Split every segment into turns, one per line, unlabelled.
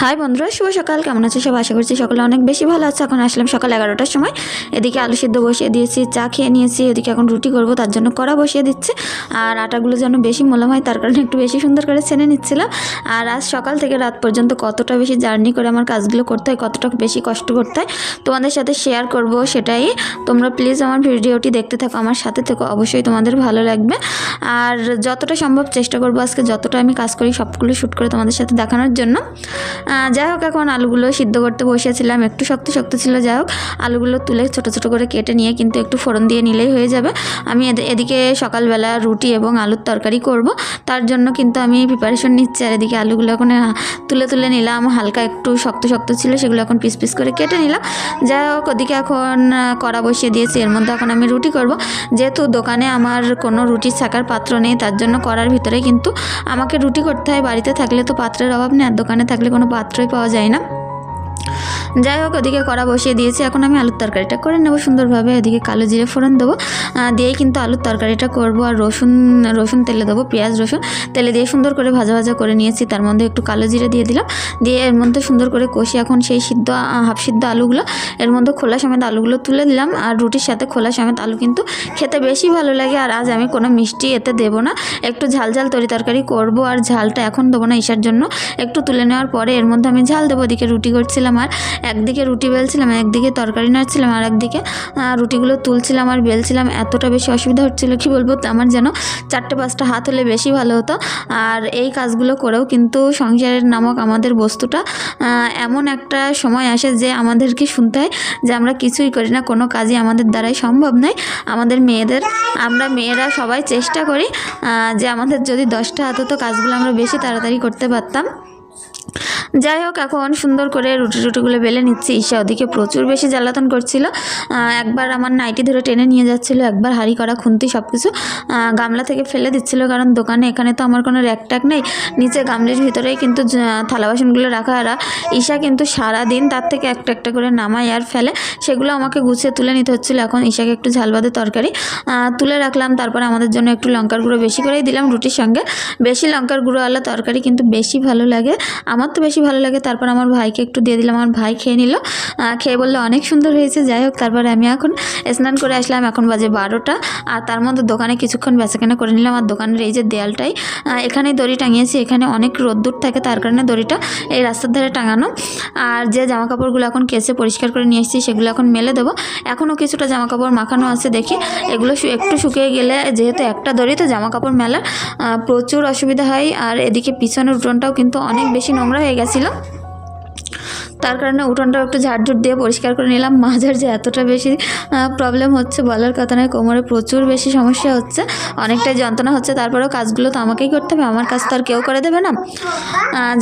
High বন্ধুরা, শুভ সকাল। কেমন আছে সব আশা করছি সকালে অনেক বেশি ভালো আছে। এখন আসলাম সকাল এগারোটার সময়। এদিকে আলু সিদ্ধ বসিয়ে দিয়েছি, চা খেয়ে নিয়েছি। এদিকে এখন রুটি করব, তার জন্য কড়া বসিয়ে দিচ্ছে। আর আটাগুলো যেন বেশি মোলাম হয়, তার কারণে একটু বেশি সুন্দর করে ছেনে নিচ্ছিলাম। আর আজ সকাল থেকে রাত পর্যন্ত কতটা বেশি জার্নি করে আমার কাজগুলো করতে হয়, কতটা বেশি কষ্ট করতে হয়, তোমাদের সাথে শেয়ার করব সেটাই। তোমরা প্লিজ আমার ভিডিওটি দেখতে থাকো, আমার সাথে থেকো। অবশ্যই তোমাদের ভালো লাগবে। আর যতটা সম্ভব চেষ্টা করব আজকে যতটা আমি কাজ করি সবগুলো শ্যুট করে তোমাদের সাথে দেখানোর জন্য। যাই হোক, এখন আলুগুলো সিদ্ধ করতে বসিয়েছিলাম। একটু শক্ত শক্ত ছিল, যাই হোক, আলুগুলো তুলে ছোট ছোট করে কেটে নিয়ে কিন্তু একটু ফোড়ন দিয়ে নিলেই হয়ে যাবে। আমি এদ- এদিকে সকালবেলা রুটি এবং আলুর তরকারি করব। তার জন্য কিন্তু আমি প্রিপারেশন নিচ্ছি। আর এদিকে আলুগুলো এখন তুলে তুলে নিলাম। হালকা একটু শক্ত শক্ত ছিল, সেগুলো এখন পিস পিস করে কেটে নিলাম। যাই হোক, ওদিকে এখন কড়া বসিয়ে দিয়েছি। এর মধ্যে এখন আমি রুটি করব। যেহেতু দোকানে আমার কোনো রুটির ছাকার পাত্র নেই, তার জন্য করার ভিতরে কিন্তু আমাকে রুটি করতে হয়। বাড়িতে থাকলে তো পাত্রের অভাব নেই, আর দোকানে থাকলে কোনো পাত্রই পাওয়া যায় না। যাই হোক, ওদিকে কড়া বসিয়ে দিয়েছি। এখন আমি আলুর তরকারিটা করে নেব সুন্দরভাবে। এদিকে কালো জিরে ফোড়ন দেবো। দিয়েই কিন্তু আলুর তরকারিটা করব। আর রসুন রসুন তেলে দেবো, পেঁয়াজ, রসুন। তেলে দিয়ে সুন্দর করে ভাজা ভাজা করে নিয়েছি। তার মধ্যে একটু কালো জিরে দিয়ে দিলাম। দিয়ে এর মধ্যে সুন্দর করে কষি এখন সেই সিদ্ধ হাফ সিদ্ধ আলুগুলো, এর মধ্যে খোলা সমেত আলুগুলো তুলে দিলাম। আর রুটির সাথে খোলা সমেত আলু কিন্তু খেতে বেশি ভালো লাগে। আর আজ আমি কোনো মিষ্টি এতে দেবো না। একটু ঝাল ঝাল তরি তরকারি করব। আর ঝালটা এখন দেবো না ঈশার জন্য। একটু তুলে নেওয়ার পরে এর মধ্যে আমি ঝাল দেবো। ওদিকে রুটি করছিলাম আর একদিকে রুটি বেলছিলাম, একদিকে তরকারি নাড়ছিলাম আর একদিকে রুটিগুলো তুলছিলাম আর বেলছিলাম। এতটা বেশি অসুবিধা হচ্ছিল কি বলব? আমার যেন চারটে পাঁচটা হাত হলে বেশি ভালো হতো। আর এই কাজগুলো করেও কিন্তু সংসারের নামক আমাদের বস্তুটা এমন একটা সময় আসে যে আমাদেরকে শুনতে হয় যে আমরা কিছুই করি না, কোনো কাজই আমাদের দ্বারাই সম্ভব নয়। আমাদের মেয়েদের, আমরা মেয়েরা সবাই চেষ্টা করি যে আমাদের যদি দশটা হাত হতো, কাজগুলো আমরা বেশি তাড়াতাড়ি করতে পারতাম। যাই হোক, এখন সুন্দর করে রুটি রুটিগুলো বেলে নিচ্ছি। ঈশা ওদিকে প্রচুর বেশি জ্বালাতন করছিল। একবার আমার নাইটি ধরে টেনে নিয়ে যাচ্ছিল, একবার হাঁড়ি করা খুন্তি সব কিছু গামলা থেকে ফেলে দিচ্ছিল। কারণ দোকানে এখানে তো আমার কোনো র্যাক ট্যাক নেই। নিচে গামলির ভিতরেই কিন্তু থালা বাসনগুলো রাখা। আর ঈশা কিন্তু সারা দিন তার থেকে একটা একটা করে নামায় আর ফেলে। সেগুলো আমাকে গুছিয়ে তুলে নিতে হচ্ছিল। এখন ঈশাকে একটু ঝাল বাদে তরকারি তুলে রাখলাম। তারপরে আমাদের জন্য একটু লঙ্কার গুঁড়ো বেশি করেই দিলাম রুটির সঙ্গে। বেশি লঙ্কার গুঁড়োওয়ালা তরকারি কিন্তু বেশি ভালো লাগে। আমার তো বেশি ভালো লাগে। তারপর আমার ভাইকে একটু দিয়ে দিলাম। আমার ভাই খেয়ে নিল। খেয়ে বললে অনেক সুন্দর হয়েছে। যাই হোক তারপরে আমি এখন স্নান করে আসলাম। এখন বাজে বারোটা। আর তার মধ্যে দোকানে কিছুক্ষণ বেচাকেনা করে নিলাম। আর দোকানের এই যে দেয়ালটাই আহ, এখানেই দড়ি টাঙিয়েছি। এখানে অনেক রোদ্দুর থাকে তার কারণে দড়িটা এই রাস্তার ধারে টাঙানো। আর যে জামা কাপড়গুলো এখন কেসে পরিষ্কার করে নিয়ে এসেছি সেগুলো এখন মেলে দেবো। এখনও কিছুটা জামা কাপড় মাখানো আছে দেখি। এগুলো একটু শুকিয়ে গেলে যেহেতু একটা দড়ি তো জামা কাপড় মেলার প্রচুর অসুবিধা হয়। আর এদিকে পিছনের উঠোনটাও কিন্তু অনেক বেশি নোংরা হয়ে গেছিল। তার কারণে উঠোনটাও একটু ঝাড়ঝুট দিয়ে পরিষ্কার করে নিলাম। মাঝার যে এতটা বেশি প্রবলেম হচ্ছে বলার কথা নয়, কোমরে প্রচুর বেশি সমস্যা হচ্ছে। অনেকটাই যন্ত্রণা হচ্ছে, তারপরেও কাজগুলো তো আমাকেই করতে হবে, আমার কাজ তো আর কেউ করে দেবে না।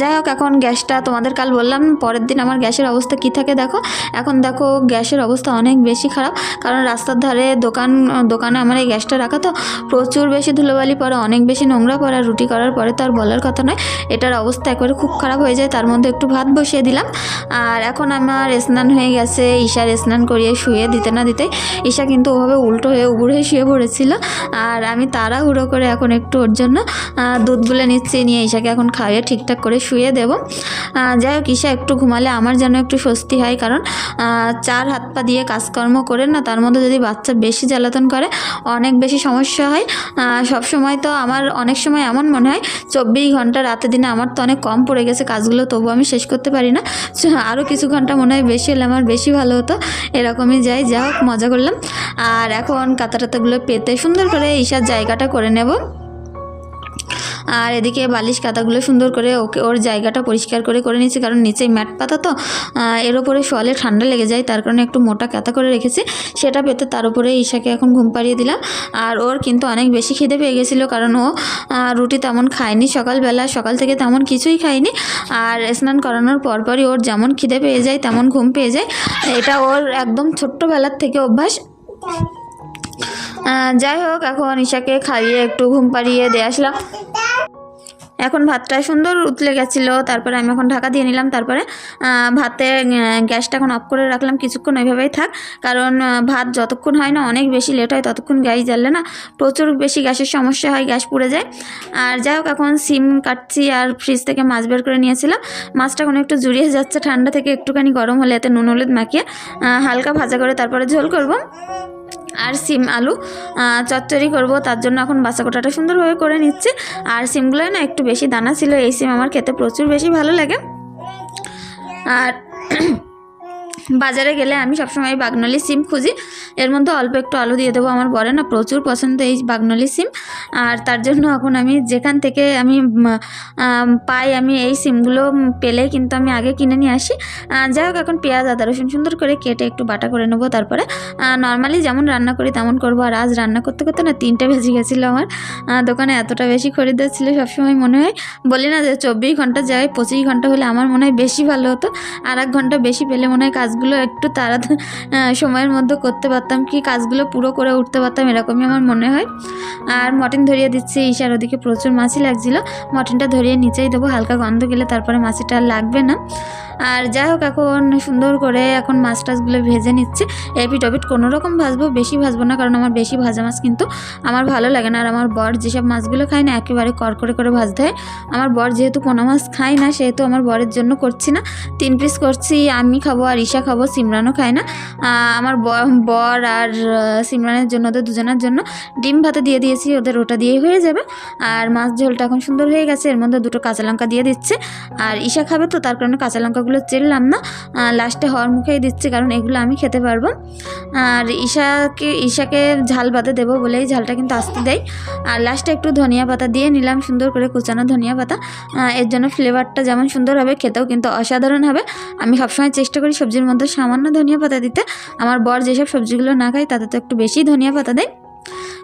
যাই হোক, এখন গ্যাসটা তোমাদের কাল বললাম, পরের দিন আমার গ্যাসের অবস্থা কী থাকে দেখো। এখন দেখো গ্যাসের অবস্থা অনেক বেশি খারাপ, কারণ রাস্তার ধারে দোকান, দোকানে আমার এই গ্যাসটা রাখা তো প্রচুর বেশি ধুলোবালি পড়ে অনেক বেশি নোংরা পড়ে আর রুটি করার পরে তো আর বলার কথা নয়। এটার অবস্থা একবারে খুব খারাপ হয়ে যায়, তার মধ্যে একটু ভাত বসিয়ে দিলাম। আর এখন আমার স্নান হয়ে গেছে, ঈশার স্নান করিয়ে শুয়ে দিতে না দিতে ঈশা কিন্তু ওভাবে উল্টো হয়ে উবুড়ে শুয়ে পড়েছিল। আর আমি তাড়াহুড়ো করে এখন একটু ওর জন্য দুধ গুলে নিচ্ছি, নিয়ে ঈশাকে এখন খাইয়ে ঠিকঠাক করে শুয়ে দেবো। যাই হোক, ঈশা একটু ঘুমালে আমার যেন একটু স্বস্তি হয়, কারণ চার হাত পা দিয়ে কাজকর্ম করে না, তার মধ্যে যদি বাচ্চা বেশি জ্বালাতন করে, অনেক বেশি সমস্যা হয়। সব সময় তো আমার, অনেক সময় এমন মনে হয়, চব্বিশ ঘণ্টা রাতে দিনে আমার তো অনেক কম পড়ে গেছে, কাজগুলো তবু আমি শেষ করতে পারি না। আরও কিছু ঘণ্টা মনে হয় বেশি হলে আমার বেশি ভালো হতো। এরকমই যাই যা হোক, মজা করলাম। আর এখন কাতা টাতাগুলো পেতে সুন্দর করে ঈশার জায়গাটা করে নেব। আর এদিকে বালিশ কাতাগুলো সুন্দর করে ওকে ওর জায়গাটা পরিষ্কার করে করে নিয়েছি, কারণ নিচেই ম্যাট পাতা তো এর ওপরে শোয়ালে ঠান্ডা লেগে যায়, তার কারণে একটু মোটা কাতা করে রেখেছি। সেটা পেতে তার উপরে ঈশাকে এখন ঘুম পাড়িয়ে দিলাম। আর ওর কিন্তু অনেক বেশি খিদে পেয়ে গেছিল, কারণ ও রুটি তেমন খায়নি সকালবেলা, সকাল থেকে তেমন কিছুই খায়নি। আর স্নান করানোর পরপরই ওর যেমন খিদে পেয়ে যায়, তেমন ঘুম পেয়ে যায়। এটা ওর একদম ছোট্টবেলার থেকে অভ্যাস। যাই হোক, এখন ঈশাকে খাইয়ে একটু ঘুম পাড়িয়ে দিয়ে আসলাম। এখন ভাতটা সুন্দর উতলে গেছিল, তারপরে আমি এখন ঢাকা দিয়ে নিলাম, তারপরে ভাতে গ্যাসটা এখন অফ করে রাখলাম, কিছুক্ষণ ওইভাবেই থাক, কারণ ভাত যতক্ষণ হয় না অনেক বেশি লেট হয়, ততক্ষণ গ্যাস জ্বাললে না প্রচুর বেশি গ্যাসের সমস্যা হয়, গ্যাস পুড়ে যায়। আর যাই হোক, এখন সিম কাটছি আর ফ্রিজ থেকে মাছ বের করে নিয়েছিলাম, মাছটা এখন একটু জুড়িয়ে যাচ্ছে, ঠান্ডা থেকে একটুখানি গরম হলে এতে নুন, হলুদ মাখিয়ে হালকা ভাজা করে তারপরে ঝোল করব। আর সিম আলু চচ্চড়ি করব। তার জন্য এখন বাসা কোটাটা সুন্দরভাবে করে নিচ্ছে। আর সিমগুলো না একটু বেশি দানা ছিল, এই সিম আমার খেতে প্রচুর বেশি ভালো লাগে। আর বাজারে গেলে আমি সবসময় বাগনলি সিম খুঁজি। এর মধ্যে অল্প একটু আলু দিয়ে দেবো আমার বরে না, প্রচুর পছন্দ এই বাগনলি সিম। আর তার জন্য এখন আমি যেখান থেকে আমি পাই আমি এই সিমগুলো পেলে কিন্তু আমি আগে কিনে নিয়ে আসি। যাই হোক, এখন পেঁয়াজ, আদা, রসুন সুন্দর করে কেটে একটু বাটা করে নেব তারপরে। নর্মালি যেমন রান্না করি তেমন করব। আর আজ রান্না করতে করতে না তিনটে বেজে গেছিল আমার। দোকানে এতটা বেশি খরিদ্দার ছিল সবসময় মনে হয়। বলি না যে চব্বিশ ঘণ্টা যায় পঁচিশ ঘণ্টা হলে আমার মনে হয় বেশি ভালো হতো। আর এক ঘণ্টা বেশি পেলে মনে হয় কাজগুলো একটু তাড়া সময়ের মধ্যে করতে পারতাম কি কাজগুলো পুরো করে উঠতে পারতাম এরকমই আমার মনে হয়। আর মটন ধরিয়ে দিচ্ছি, ঈশার ওদিকে প্রচুর মাছই লাগছিল। মটনটা ধরিয়ে নিচেই দেবো, হালকা গন্ধ গেলে তারপরে মাছিটা আর লাগবে না। আর যাই হোক, এখন সুন্দর করে এখন মাছ টাছগুলো ভেজে নিচ্ছে। এপিট ওপিট কোনো রকম ভাজবো, বেশি ভাজবো না, কারণ আমার বেশি ভাজা মাছ কিন্তু আমার ভালো লাগে না। আর আমার বর যেসব মাছগুলো খায় না, একেবারে করকরে করে ভাজতে হয়। আমার বর যেহেতু পোনা মাছ খায় না, সেহেতু আমার বরের জন্য করছি না। তিন পিস করছি, আমি খাব আর ঈশা খাব সিমরানও খায় না। আমার বর আর সিমরানের জন্য, ওদের দুজনের জন্য ডিম ভাতে দিয়ে দিয়েছি, ওদের ওটা দিয়েই হয়ে যাবে। আর মাছ ঝোলটা এখন সুন্দর হয়ে গেছে, এর মধ্যে দুটো কাঁচা লঙ্কা দিয়ে দিচ্ছে। আর ঈশা খাবে তো, তার কারণে কাঁচা লঙ্কাগুলো চেললাম না। লাস্টে হওয়ার মুখেই দিচ্ছি, কারণ এগুলো আমি খেতে পারব। আর ঈশাকে ঈশাকে ঝাল বাতে দেবো বলেই ঝালটা কিন্তু আসতে দেয়। আর লাস্টে একটু ধনিয়া পাতা দিয়ে নিলাম, সুন্দর করে কুচানো ধনিয়া পাতা। এর জন্য ফ্লেভারটা যেমন সুন্দর হবে, খেতেও কিন্তু অসাধারণ হবে। আমি সবসময় চেষ্টা করি সবজির মধ্যে সামান্য ধনিয়া পাতা দিতে। আমার বর যেসব সবজিগুলো না খাই তাতে তো একটু বেশি ধনিয়া পাতা দেয়।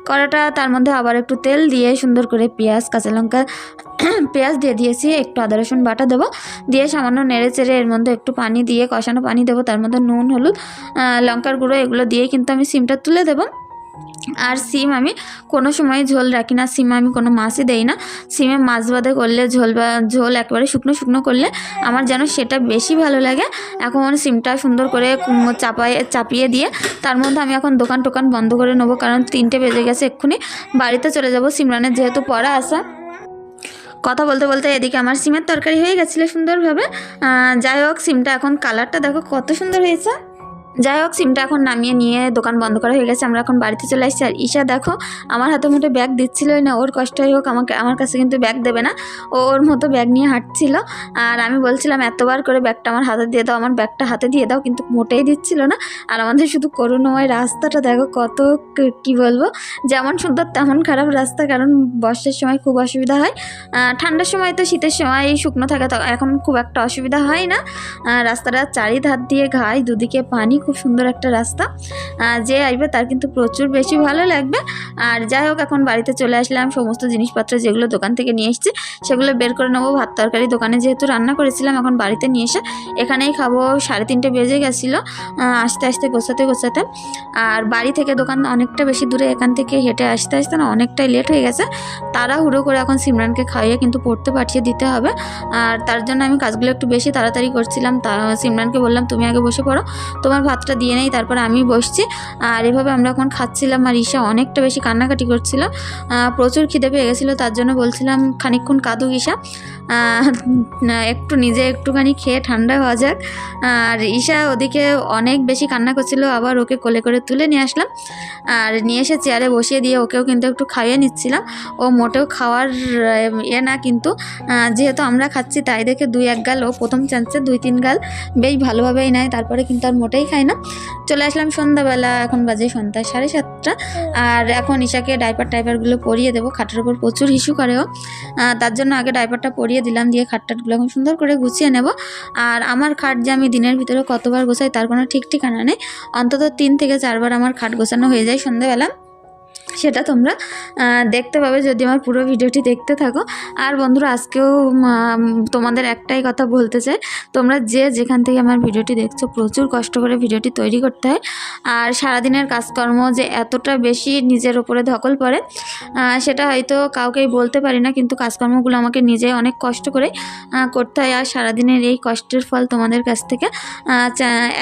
কড়াটা তার মধ্যে আবার একটু তেল দিয়ে সুন্দর করে পেঁয়াজ, কাঁচা লঙ্কা, পেঁয়াজ দিয়ে দিয়েছি, একটু আদা, রসুন বাটা দেবো। দিয়ে সামান্য নেড়ে চেড়ে এর মধ্যে একটু পানি দিয়ে, কষানো পানি দেবো, তার মধ্যে নুন, হলুদ লঙ্কার গুঁড়ো এগুলো দিয়ে কিন্তু আমি সিমটা তুলে দেবো। আর সিম আমি কোনো সময় ঝোল রাখি না। সিম আমি কোনো মাছই দেই না। সিমে মাছ বাদে করলে ঝোল বা, ঝোল একেবারে শুকনো শুকনো করলে আমার যেন সেটা বেশি ভালো লাগে। এখন সিমটা সুন্দর করে চাপায়ে, চাপিয়ে দিয়ে তার মধ্যে আমি এখন দোকান টোকান বন্ধ করে নেব কারণ তিনটে বেজে গেছে এক্ষুনি। বাড়িতে চলে যাব সিমরানের যেহেতু পড়া আসা। কথা বলতে বলতে এদিকে আমার সিমের তরকারি হয়ে গেছিল সুন্দরভাবে। যাই হোক, সিমটা এখন কালারটা দেখো কত সুন্দর হয়েছে। যাই হোক, সিমটা এখন নামিয়ে নিয়ে দোকান বন্ধ করা হয়ে গেছে, আমরা এখন বাড়িতে চলে আসছি। আর ঈশা দেখো, আমার হাতে মুঠে ব্যাগ দিচ্ছিলই না, ওর কষ্ট হোক, আমাকে, আমার কাছে কিন্তু ব্যাগ দেবে না। ও ওর মতো ব্যাগ নিয়ে হাঁটছিল, আর আমি বলছিলাম, এতবার করে ব্যাগটা আমার হাতে দিয়ে দাও, আমার ব্যাগটা হাতে দিয়ে দাও, কিন্তু মোটেই দিচ্ছিল না। আর আমাদের শুধু করুণময় রাস্তাটা, দেখো কত ক- বলব, যেমন সুন্দর তেমন খারাপ রাস্তা, কারণ বর্ষার সময় খুব অসুবিধা হয়। ঠান্ডার সময় তো শীতের সময় শুকনো থাকে এখন খুব একটা অসুবিধা হয় না। রাস্তাটা চারিধার দিয়ে ঘাই, দুদিকে পানি খুব সুন্দর একটা রাস্তা। যে আসবে তার কিন্তু প্রচুর বেশি ভালো লাগবে। আর যাই হোক, এখন বাড়িতে চলে আসলাম। সমস্ত জিনিসপত্র যেগুলো দোকান থেকে নিয়ে এসেছি, সেগুলো বের করে নেব। ভাত তরকারি দোকানে যেহেতু রান্না করেছিলাম, এখন বাড়িতে নিয়ে এসে এখানেই খাব। সাড়ে তিনটে বেজে গেছিল আস্তে আস্তে গোছাতে গোছাতে। আর বাড়ি থেকে দোকান অনেকটা বেশি দূরে, এখান থেকে হেঁটে আসতে আসতে না অনেকটাই লেট হয়ে গেছে। তারা হুড়ো করে এখন সিমরানকে খাইয়ে কিন্তু পড়তে পাঠিয়ে দিতে হবে। আর তার জন্য আমি কাজগুলো একটু বেশি তাড়াতাড়ি করছিলাম। তা, সিমরানকে বললাম, তুমি আগে বসে পড়ো। তোমার ভাতটা দিয়ে নেই, তারপর আমি বসছি। আর এভাবে আমরা এখন খাচ্ছিলাম আর ঈশা অনেকটা বেশি কান্নাকাটি করছিল। প্রচুর খিদে পেয়ে গেছিল, তার জন্য বলছিলাম খানিকক্ষণ কাঁদুক ঈশা। একটু নিজে একটুখানি খেয়ে ঠান্ডা হওয়া যাক। আর ঈশা ওদিকে অনেক বেশি কান্না করছিল, আবার ওকে কোলে করে তুলে নিয়ে আসলাম। আর নিয়ে এসে চেয়ারে বসিয়ে দিয়ে ওকেও কিন্তু একটু খাইয়ে নিচ্ছিলাম। ও মোটেও খাওয়ার ইয়ে না কিন্তু যেহেতু আমরা খাচ্ছি, তাই দেখে দুই এক গাল, ও প্রথম চান্সে দুই তিন গাল, বেশ ভালোভাবেই নেয়, তারপরে কিন্তু আর মোটেই খায় না। চলে আসলাম সন্ধ্যাবেলা, এখন বাজে সন্ধ্যা সাড়ে সাতটা। আর এখন ঈশাকে ডাইপার টাইপারগুলো পরিয়ে দেবো, খাটের উপর প্রচুর হিসু করেও তার জন্য আগে ডাইপারটা পরিয়ে দিলাম, দিয়ে খাটটাটগুলো এখন সুন্দর করে গুছিয়ে নেব। আর আমার খাট যে আমি দিনের ভিতরে কতবার গোছাই তার কোনো ঠিক ঠিকানা নেই। অন্তত তিন থেকে চারবার আমার খাট গোছানো হয়ে যায় সন্ধ্যাবেলা। সেটা তোমরা দেখতে পাবে যদি আমার পুরো ভিডিওটি দেখতে থাকো। আর বন্ধুরা, আজকেও তোমাদের একটাই কথা বলতে চাই। তোমরা যে যেখান থেকে আমার ভিডিওটি দেখছ, প্রচুর কষ্ট করে ভিডিওটি তৈরি করতে হয়। আর সারাদিনের কাজকর্ম যে এতটা বেশি নিজের ওপরে ধকল পড়ে সেটা হয়তো কাউকেই বলতে পারি না, কিন্তু কাজকর্মগুলো আমাকে নিজে অনেক কষ্ট করে করতে হয়। আর সারাদিনের এই কষ্টের ফল তোমাদের কাছ থেকে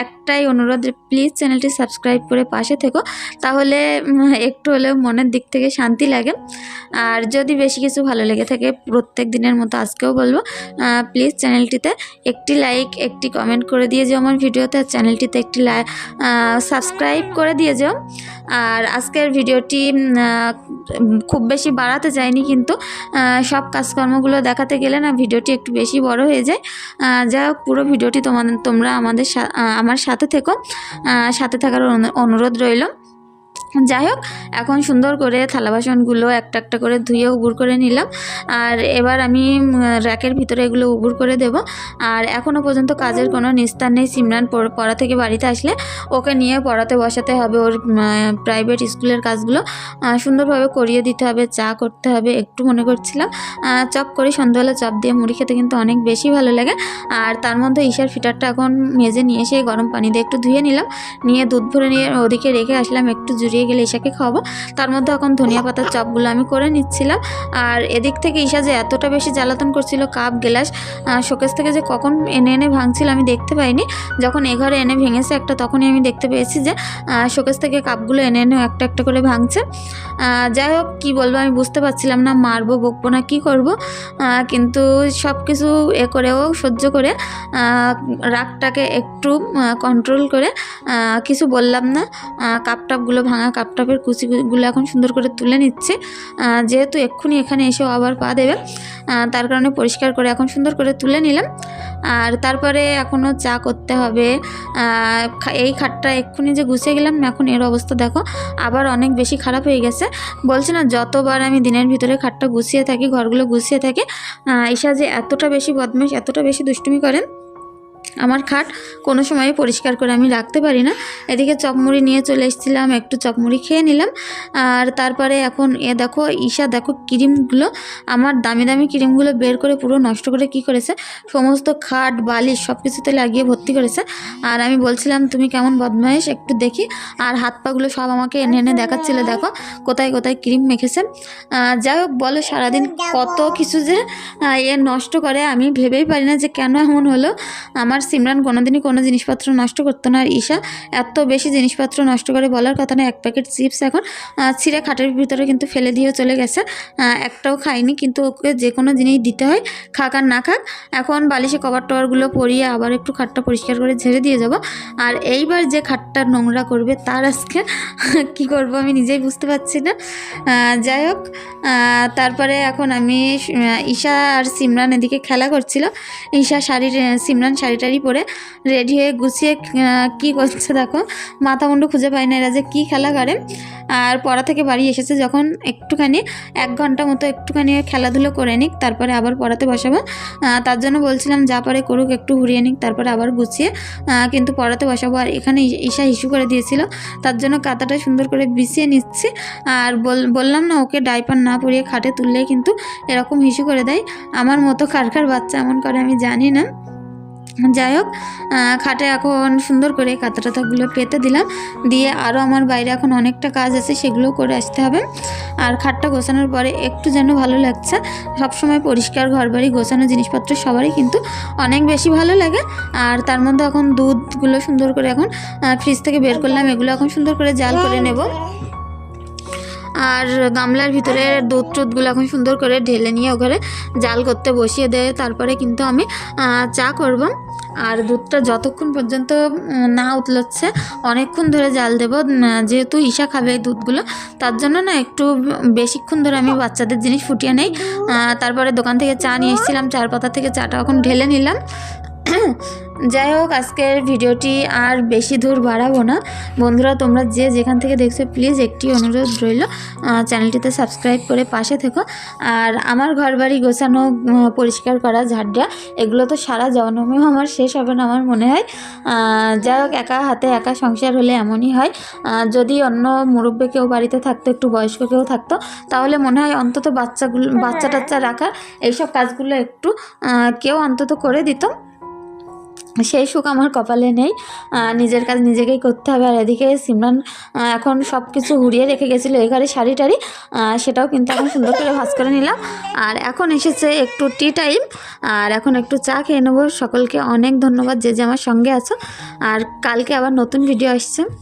একটাই অনুরোধ, প্লিজ চ্যানেলটি সাবস্ক্রাইব করে পাশে থেকো। তাহলে একটু হলেও মনের দিক থেকে শান্তি লাগে। আর যদি বেশি কিছু ভালো লেগে থাকে প্রত্যেক দিনের মতো আজকেও বলব প্লিজ চ্যানেলটিতে একটি লাইক একটি কমেন্ট করে দিয়ে যাও আমার ভিডিওতে চ্যানেলটিতে একটি লাই সাবস্ক্রাইব করে দিয়ে যাও। আর আজকের ভিডিওটি খুব বেশি বাড়াতে চাইনি কিন্তু সব কাজকর্মগুলো দেখাতে গেলে না ভিডিওটি একটু বেশি বড় হয়ে যায়। যাই হোক, পুরো ভিডিওটি তোমাদের, তোমরা আমাদের আমার সাথে থেকো। সাথে থাকার অনু- অনুরোধ রইল। যাই হোক এখন সুন্দর করে থালা বাসনগুলো একটা একটা করে ধুয়ে উবুর করে নিলাম। আর এবার আমি র্যাকের ভিতরে এগুলো উবুর করে দেব। আর এখনও পর্যন্ত কাজের কোনো নিস্তার নেই। সিমরান পড়- থেকে বাড়িতে আসলে ওকে নিয়ে পড়াতে বসাতে হবে। ওর প্রাইভেট স্কুলের কাজগুলো সুন্দরভাবে করিয়ে দিতে হবে, চা করতে হবে, একটু মনে করছিলাম। চপ করি, সন্ধ্যাবেলা চপ দিয়ে মুড়ি খেতে কিন্তু অনেক বেশি ভালো লাগে। আর তার মধ্যে ঈশার ফিটারটা এখন মেজে নিয়ে এসে গরম পানি দিয়ে একটু ধুয়ে নিলাম। নিয়ে দুধ ভরে নিয়ে ওদিকে রেখে আসলাম, একটু জুড়িয়ে গেলে ঈশাকে খাওয়াবো। তার মধ্যে এখন ধনিয়া পাতার চপগুলো আমি করে নিচ্ছিলাম। আর এদিক থেকে ঈশা যে এতটা বেশি জ্বালাতন করছিল কাপ, গ্লাস শোকেস থেকে যে কখন এনে এনে ভাঙছিল আমি দেখতে পাইনি। যখন এ ঘরে এনে ভেঙেছে একটা, তখনই আমি দেখতে পেয়েছি যে শোকেস থেকে কাপগুলো এনে এনে একটা একটা করে ভাঙছে। যাই হোক, কী বলব আমি বুঝতে পারছিলাম না, মারবো, বকবো না, কী করব। কিন্তু সব কিছু এ করেও সহ্য করে রাগটাকে একটু কন্ট্রোল করে কিছু বললাম না। কাপ টাপগুলো ভাঙা কাপ টাপের কুচিগুলো এখন সুন্দর করে তুলে নিচ্ছে। যেহেতু এক্ষুনি এখানে এসেও আবার পা দেবে তার কারণে পরিষ্কার করে এখন সুন্দর করে তুলে নিলাম। আর তারপরে এখনও চা করতে হবে। এই খাটটা এক্ষুনি যে গুছিয়ে গেলাম, এখন এর অবস্থা দেখো, আবার অনেক বেশি খারাপ হয়ে গেছে। বলছি না, যতবার আমি দিনের ভিতরে খাটটা গুছিয়ে থাকি, ঘরগুলো গুছিয়ে থাকি ঈশা যে এতটা বেশি বদমাইশ এতটা বেশি দুষ্টুমি করেন আমার খাট কোনো সময় পরিষ্কার করে আমি রাখতে পারি না। এদিকে চপমুড়ি নিয়ে চলে এসেছিলাম, একটু চপমুড়ি খেয়ে নিলাম। আর তারপরে এখন এ দেখো, ঈশা দেখো ক্রিমগুলো, আমার দামি দামি ক্রিমগুলো বের করে পুরো নষ্ট করে কি করেছে? সমস্ত খাট, বালিশ সব কিছুতে লাগিয়ে ভর্তি করেছে। আর আমি বলছিলাম, তুমি কেমন বদমাইশ? একটু দেখি। আর হাত পাগুলো সব আমাকে এনে এনে দেখাচ্ছিল, দেখো কোথায় কোথায় ক্রিম মেখেছে। যাই হোক, বলো সারাদিন কত কিছু যে এ নষ্ট করে আমি ভেবেই পারি না যে কেন এমন হলো। আমার সিমরান কোনোদিনই কোনো জিনিসপত্র নষ্ট করতো না। আর ঈশা এত বেশি জিনিসপত্র নষ্ট করে বলার কথা না, এক প্যাকেট চিপস এখন ছিঁড়ে খাটের ভিতরে কিন্তু ফেলে দিয়ে চলে গেছে। একটাও খাইনি কিন্তু ওকে যে কোনো জিনিস দিতে হয়, খাক আর না খাক, এখন বালিশে কভার টভারগুলো পরিয়ে আবার একটু খাটটা পরিষ্কার করে ঝেড়ে দিয়ে যাব। আর এইবার যে খাটটা নোংরা করবে, তার আজকে কি করব আমি নিজেই বুঝতে পারছি না। যাই হোক তারপরে এখন আমি ঈশা আর সিমরান এদিকে খেলা করছিল। ঈশা শাড়ির সিমরান শাড়ি পরে রেডি হয়ে গুছিয়ে কি করছে দেখো মাথা মুন্ডু খুঁজে পায় না এরা যে কী খেলা করে। আর পড়া থেকে বাড়ি এসেছে যখন একটুখানি, এক ঘণ্টা মতো একটুখানি খেলাধুলো করে নিক, তারপরে আবার পড়াতে বসাবো। তার জন্য বলছিলাম যা পারে করুক, একটু ঘুরিয়ে নিক, তারপরে আবার গুছিয়ে কিন্তু পড়াতে বসাবো। আর এখানে ঈশা ইস্যু করে দিয়েছিল, তার জন্য কাঁথাটা সুন্দর করে বিছিয়ে নিচ্ছি। আর বল- বললাম না, ওকে ডাইপার না পরিয়ে খাটে তুললেই কিন্তু এরকম হিসু করে দেয়। আমার মতো কার কার বাচ্চা এমন করে আমি জানি না। যাই হোক খাটে এখন সুন্দর করে কাঁথা টাতাগুলো পেতে দিলাম। দিয়ে আরও আমার বাইরে এখন অনেকটা কাজ আছে সেগুলো করে আসতে হবে। আর খাটটা গোছানোর পরে একটু যেন ভালো লাগছে, সবসময় পরিষ্কার ঘর বাড়ি গোছানো জিনিসপত্র সবারই কিন্তু অনেক বেশি ভালো লাগে। আর তার মধ্যে এখন দুধগুলো সুন্দর করে এখন ফ্রিজ থেকে বের করলাম, এগুলো এখন সুন্দর করে জাল করে নেব। আর গামলার ভিতরে দুধ টুধগুলো এখন সুন্দর করে ঢেলে নিয়ে ওখানে জাল করতে বসিয়ে দেয়। তারপরে কিন্তু আমি চা করব। আর দুধটা যতক্ষণ পর্যন্ত না উতলাচ্ছে, অনেকক্ষণ ধরে জাল দেব। যেহেতু ঈশা খাবে এই দুধগুলো, তার জন্য না একটু বেশিক্ষণ ধরে আমি বাচ্চাদের জিনিস ফুটিয়ে নেই। তারপরে দোকান থেকে চা নিয়ে এসেছিলাম চার পাতা থেকে চাটা এখন ঢেলে নিলাম। যাই হোক, আজকের ভিডিওটি আর বেশি দূর বাড়াবো না। বন্ধুরা, তোমরা যে যেখান থেকে দেখছ প্লিজ একটি অনুরোধ রইল চ্যানেলটিতে সাবস্ক্রাইব করে পাশে থেকো। আর আমার ঘর বাড়ি গোছানো পরিষ্কার করা ঝাড় এগুলো তো সারা জন্মেও আমার শেষ হবে না আমার মনে হয়। যাই হোক, একা হাতে একা সংসার হলে এমনই হয়। যদি অন্য মুরব্বী কেউ বাড়িতে থাকতো, একটু বয়স্ক কেউ থাকতো, তাহলে মনে হয় অন্তত বাচ্চাগুলো বাচ্চা টাচ্চা রাখার এইসব কাজগুলো একটু কেউ অন্তত করে দিত। সেই সুখ আমার কপালে নেই। নিজের কাজ নিজেকেই করতে হবে। আর এদিকে সিমরান এখন সব কিছু হুড়িয়ে রেখে গেছিল এই ঘরে শাড়ি টাড়ি। সেটাও কিন্তু এখন সুন্দর করে ভাজ করে নিলাম। আর এখন এসেছে একটু টি টাইম আর এখন একটু চা খেয়ে নেব। সকলকে অনেক ধন্যবাদ যে যে আমার সঙ্গে আছো। আর কালকে আবার নতুন ভিডিও আসছে।